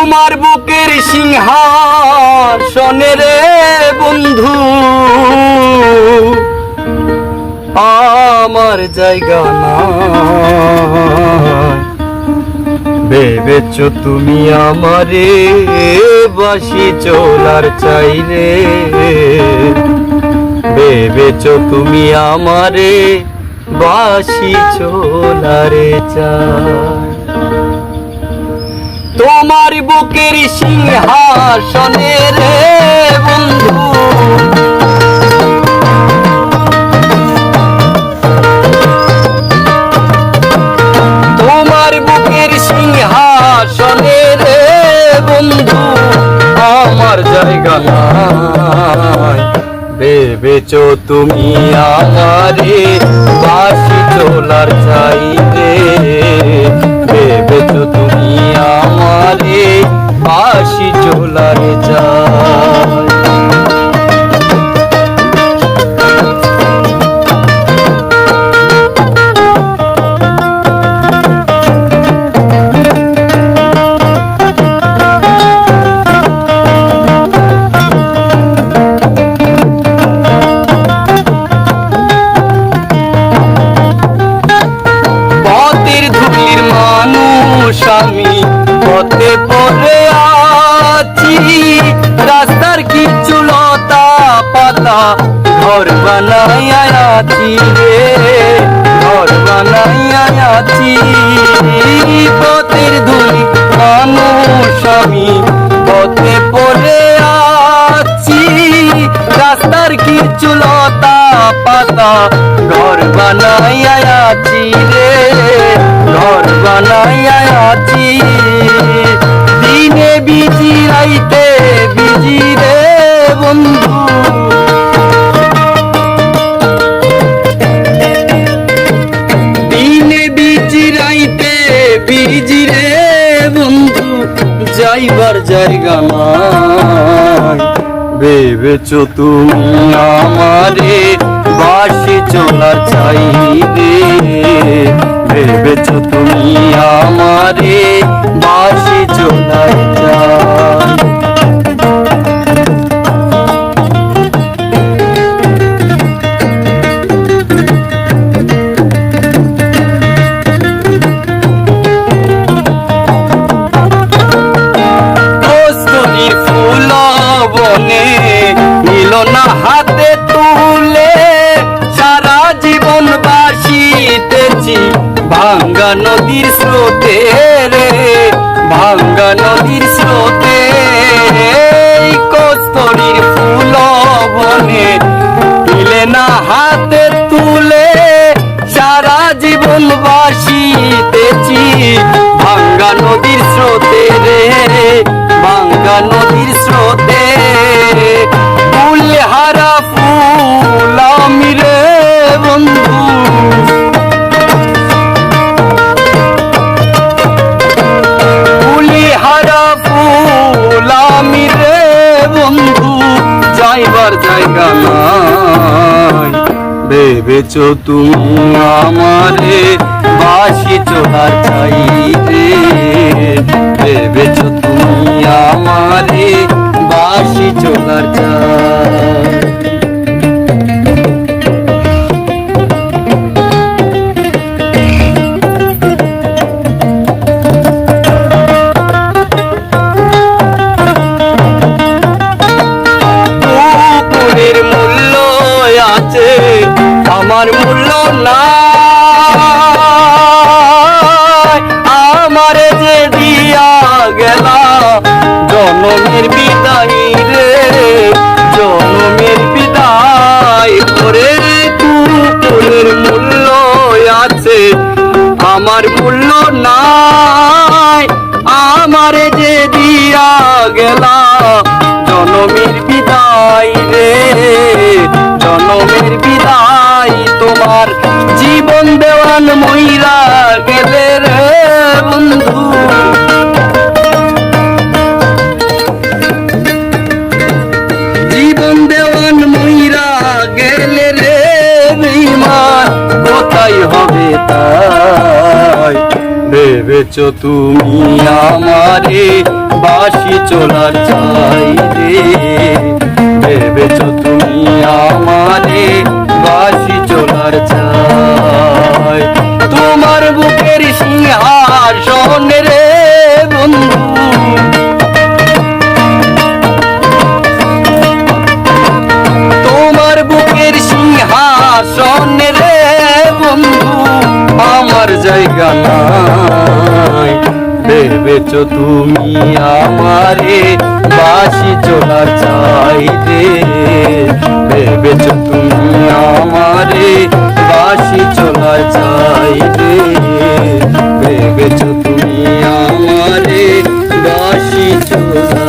তোমার বুকের সিংহাসনে রে বন্ধু। আমার জায়গা না ভেবেছ তুমি আমারে বাসি চলার চাইলে? ভেবেছ তুমি আমারে বাসি চলারে চাই তোমার বুকের সিংহাসনে রে বন্ধু। তোমার বুকের সিংহাসনে রে বন্ধু, আমার জায়গা ভেবেছ তুমি আমারে বাসি চলার চাইলে বাসি চলার চাই রে, ঘর বানাইয়া পথের ধুলি মানুষ পথে পড়ে রাস্তার কিছু লতা পাতা ঘর বানাইয়া আছি রে, ঘর বানাইয়া দিনে বিজি রাইতে বিজি রে বন্ধু। বিজি রে বন্ধু, যাইবার জায়গা নাই। ভেবেছ তুমি আমারে বাসি চলা চাইবে ভেবেছ তুমি আমারে ভাঙ্গা নদীর স্রোতে রে, ভাঙ্গা নদীর স্রোতে কস্তুরীর ফুল বনে নিলে না হাতে তুলে, সারা জীবন বাসিতেছি ভাঙ্গা নদীর স্রোতে রে, ভাঙ্গা নদীর স্রোতে ফুল হারা ফুল আমি রে বন্ধু। ভেবেছ তুমি আমারে বাসি চোহার চাইতে? ভেবেছো তুমি আমারে বাসি চোহার চাই গেলা। জনমের বিদায় রে বিদায় করে মূল্য আছে। আমার মূল্য নাই, আমার যে দিয়া গেলা। জনমের বিদায় রে, জনমের বিদায় তোমার জীবন দেওয়ান মহিলা গেলে। ভেবেছ তুমি আমারে বাসি চলার চাই রে ভেবেছ তুমি আমারে বাসি চলার চাই? তোমার বুকের সিংহাসন রে বন্ধু। তোমার বুকের সিংহাসন রে বন্ধু। আমার জায়গা নাই ভেবেছ তুমি আমারে বাসি চলা চাইতে। ভেবেছ তুমি আমারে বাসি চলা চাইতে। ভেবেছ তুমি আমারে বাসি চলা